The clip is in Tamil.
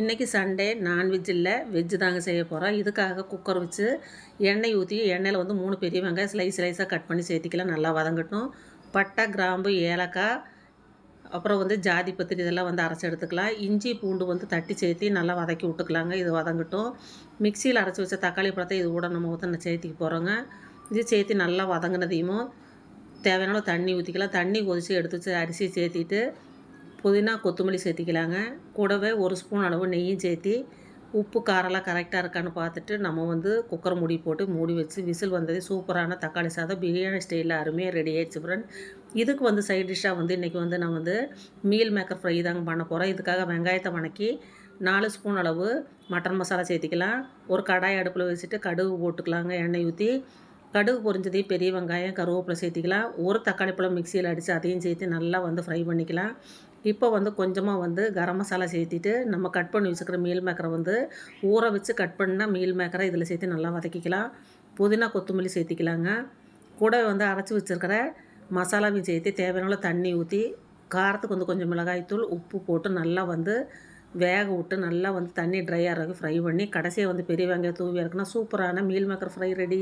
இன்றைக்கி சண்டே நான்வெஜ் இல்லை வெஜ்ஜு தாங்க செய்ய போகிறோம் இதுக்காக குக்கர் வச்சு எண்ணெய் ஊற்றி எண்ணெயில் வந்து மூணு பெரிய வெங்காயம் ஸ்லைஸ் ஸ்லைஸாக கட் பண்ணி சேர்த்திக்கலாம். நல்லா வதங்கட்டும். பட்டை கிராம்பு ஏலக்காய் அப்புறம் வந்து ஜாதி பத்திரி இதெல்லாம் வந்து அரைச்சி எடுத்துக்கலாம். இஞ்சி பூண்டு வந்து தட்டி சேர்த்தி நல்லா வதக்கி விட்டுக்கலாங்க. இது வதங்கட்டும். மிக்சியில் அரைச்சி வச்ச தக்காளி பழத்தை இது கூட நம்ம ஊற்ற சேர்த்திக்க போகிறோங்க இது சேர்த்தி நல்லா வதங்கினதையும் தேவையான தண்ணி ஊற்றிக்கலாம் தண்ணி கொதித்து எடுத்து வச்சு அரிசி சேர்த்திட்டு புதினா கொத்தமல்லி சேர்த்திக்கலாங்க. கூடவே ஒரு ஸ்பூன் அளவு நெய்யும் சேர்த்தி உப்பு காரெல்லாம் கரெக்டாக இருக்கான்னு பார்த்துட்டு நம்ம வந்து குக்கர் மூடி போட்டு மூடி வச்சு விசில் வந்தது சூப்பரான தக்காளி சாதம். பிரியாணி ஸ்டைலில் அருமையாக ரெடி ஆயிடுச்சு ஃப்ரெண்ட் இதுக்கு வந்து சைட் டிஷ்ஷாக வந்து இன்றைக்கி வந்து நான் வந்து மீல் மேக்கர் ஃப்ரை தாங்க பண்ண போகிறேன் இதுக்காக வெங்காயத்தை வணக்கி நாலு ஸ்பூன் அளவு மட்டன் மசாலா சேர்த்திக்கலாம். ஒரு கடாய் அடுப்பில் வச்சுட்டு கடுகு போட்டுக்கலாங்க. எண்ணெய் ஊற்றி கடுகு பொரிஞ்சதையும் பெரிய வெங்காயம் கருவேப்பிலை சேர்த்திக்கலாம். ஒரு தக்காளி பழம் மிக்சியில் அடித்து அதையும் சேர்த்து நல்லா வந்து ஃப்ரை பண்ணிக்கலாம். இப்போ வந்து கொஞ்சமாக வந்து கரம் மசாலா சேர்த்திட்டு நம்ம கட் பண்ணி வச்சுக்கிற மீல் மேக்கரை வந்து ஊற வச்சு கட் பண்ணால் மீல் மேக்கரை இதில் சேர்த்து நல்லா வதக்கிக்கலாம். புதினா கொத்தமல்லி சேர்த்திக்கலாங்க. கூட வந்து அரைச்சி வச்சுருக்கிற மசாலாவையும் சேர்த்து தேவையான தண்ணி ஊற்றி காரத்துக்கு வந்து கொஞ்சம் மிளகாய்த்தூள் உப்பு போட்டு நல்லா வந்து வேக விட்டு நல்லா வந்து தண்ணி ட்ரை ஆகிறதுக்கு ஃப்ரை பண்ணி கடைசியாக வந்து பெரிய வெங்காயம் தூவி இருக்குன்னா சூப்பரான மீல் மேக்கர் ஃப்ரை ரெடி